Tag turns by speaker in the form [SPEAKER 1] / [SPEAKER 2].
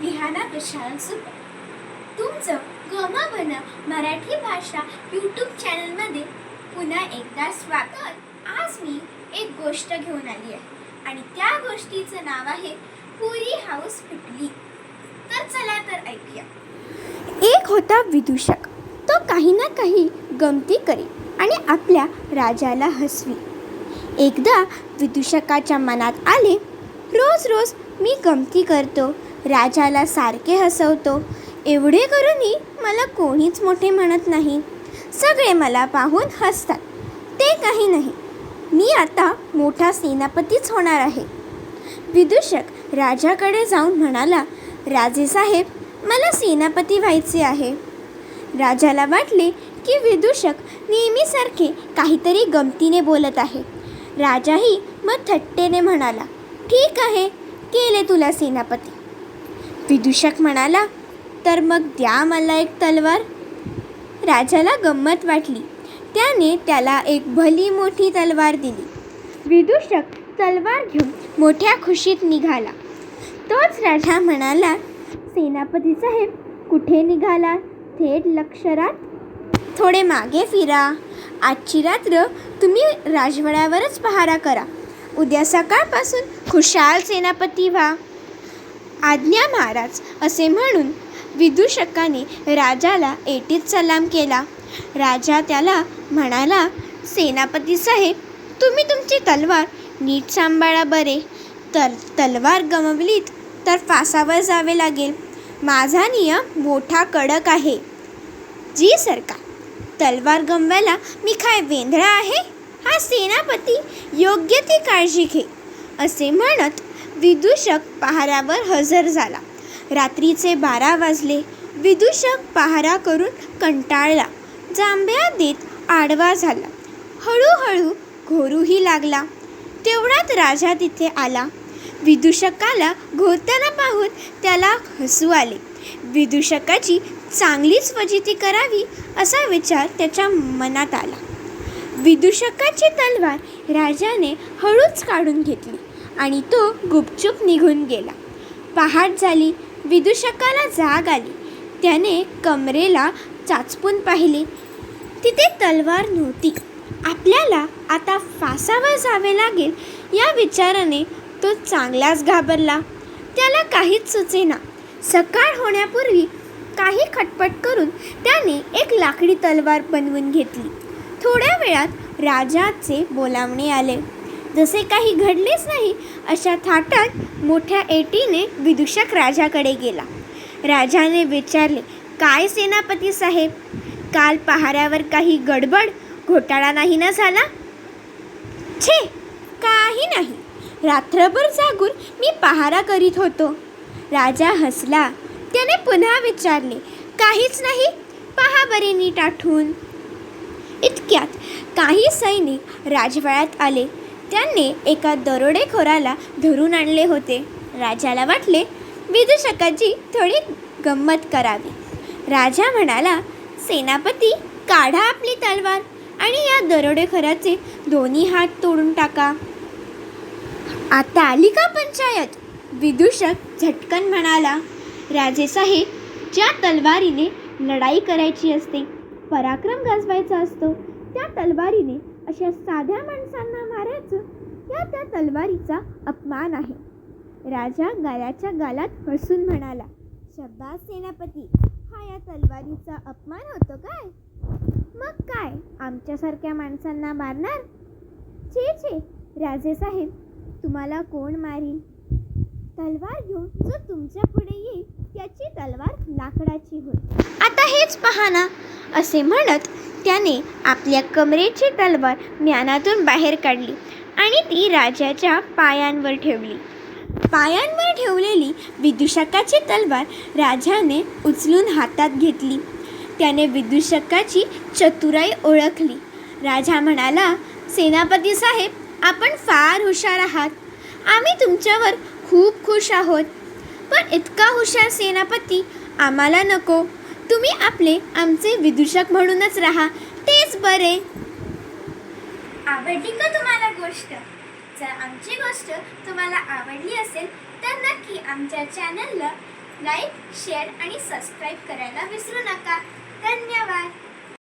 [SPEAKER 1] लिहाना Prashant super. तुमचं गमा बन मराठी भाषा यूट्यूब चॅनलमध्ये पुन्हा एकदा स्वागत. आज मी एक गोष्ट घेऊन आली आहे आणि त्या गोष्टीचं नाव आहे पुरी हाऊस फुटली. तर चला तर ऐकूया.
[SPEAKER 2] एक होता विदूषक. तो काही ना काही गमती करी आणि आपल्या राजाला हसवी. एकदा विदूषकाच्या मनात आले रोज रोज मी गमती करतो राजाला सारखे हसवतो. एवढे करूनही मला कोणीच मोठे म्हणत नाही. सगळे मला पाहून हसतात. ते काही नाही. मी आता मोठा सेनापतीच होणार आहे. विदूषक राजाकडे जाऊन म्हणाला राजेसाहेब मला सेनापती व्हायचे आहे. राजाला वाटले की विदूषक नेहमीसारखे काहीतरी गमतीने बोलत आहे. राजाही मग थट्टेने म्हणाला ठीक आहे केले तुला सेनापती. विदूषक म्हणाला तर मग द्या मला एक तलवार. राजाला गंमत वाटली. त्याने त्याला एक भली मोठी तलवार दिली. विदूषक तलवार घेऊन मोठ्या खुशीत निघाला. तोच राजा म्हणाला सेनापती साहेब कुठे निघाला? थेट लक्षरात? थोडे मागे फिरा. आजची रात्र तुम्ही राजवाड्यावरच पहारा करा. उद्या सकाळपासून खुशाल सेनापती व्हा. आज्ञा महाराज असे म्हणून विदूषकाने राजाला एटीत सलाम केला. राजा त्याला म्हणाला सेनापती साहेब तुम्ही तुमची तलवार नीट सांभाळा बरे. तर तलवार गमवलीत तर फासावर जावे लागेल. माझा नियम मोठा कडक आहे. जी सरकार तलवार गमवायला मी काय वेंधळा आहे? हा सेनापती योग्य ती काळजी घे असे म्हणत विदूषक पहाऱ्यावर हजर झाला. रात्रीचे बारा वाजले. विदूषक पहारा करून कंटाळला. जांभ्या देत आडवा झाला. हळूहळू घोरूही लागला. तेवढ्यात राजा तिथे आला. विदूषकाला घोरताना पाहून त्याला हसू आले. विदूषकाची चांगलीच फजिती करावी असा विचार त्याच्या मनात आला. विदूषकाची तलवार राजाने हळूच काढून घेतली. आणि तो गुपचूप निघून गेला. पहाट झाली विदूषकाला जाग आली. त्याने कमरेला चाचपून पाहिले. तिथे तलवार नव्हती. आपल्याला आता फासावर जावे लागेल या विचाराने तो चांगलाच घाबरला. त्याला काहीच सुचेना. सकाळ होण्यापूर्वी काही खटपट करून त्याने एक लाकडी तलवार बनवून घेतली. थोड्या वेळात राजाचे बोलावणे आले. जसे काही घडलेच नाही अशा थाटात मोठ्या एटीने विदूषक राजाकडे गेला. राजाने विचारले काय सेनापती साहेब? काल पहाऱ्यावर काही गडबड घोटाळा नाही ना झाला? छे काही नाही. रात्रभर जागून मी पहारा करीत होतो. राजा हसला. त्याने पुन्हा विचारले काहीच नाही पहा बरे नीट आठवून. इतक्यात काही सैनिक राजवाड्यात आले. त्यांनी एका दरोडेखोराला धरून आणले होते. राजाला वाटले विदूषकाची थोडी गंमत करावी. राजा म्हणाला सेनापती काढा आपली तलवार आणि या दरोडेखोराचे दोन्ही हात तोडून टाका. आता आली का पंचायत? विदूषक झटकन म्हणाला. राजेसाहेब ज्या तलवारीने लढाई करायची असते पराक्रम गाजवायचा असतो त्या तलवारीने अशा साध्या माणसांना मारायचं या त्या तलवारीचा अपमान आहे. राजा गालाच्या गालात हसून म्हणाला शब्बास सेनापती हा या तलवारीचा अपमान होतो काय? मग काय? आमच्यासारख्या माणसांना मारणार? छे छे राजेसाहेब तुम्हाला कोण मारील? तलवार घेऊन जो तुमच्यापुढे येईल त्याची तलवार लाकडाची होईल. आता हेच पहा ना असे म्हणत त्याने आपल्या कमरेची तलवार म्यानातून बाहेर काढली आणि ती राजाच्या पायांवर ठेवली. पायांवर ठेवलेली विदूषकाची तलवार राजाने उचलून हातात घेतली. त्याने विदूषकाची चतुराई ओळखली. राजा म्हणाला सेनापती साहेब आपण फार हुशार आहात. आम्ही तुमच्यावर खूप खुश आहोत. पण इतका हुशार सेनापती आम्हाला नको. तुम्ही आपले आमचे विदूषक म्हणूनच राहा. तेच बरे.
[SPEAKER 1] आवडली का तुम्हाला गोष्ट? जर आमची गोष्ट तुम्हाला आवडली असेल तर नक्की आमच्या चॅनलला लाईक शेअर आणि सबस्क्राईब करायला विसरू नका. धन्यवाद.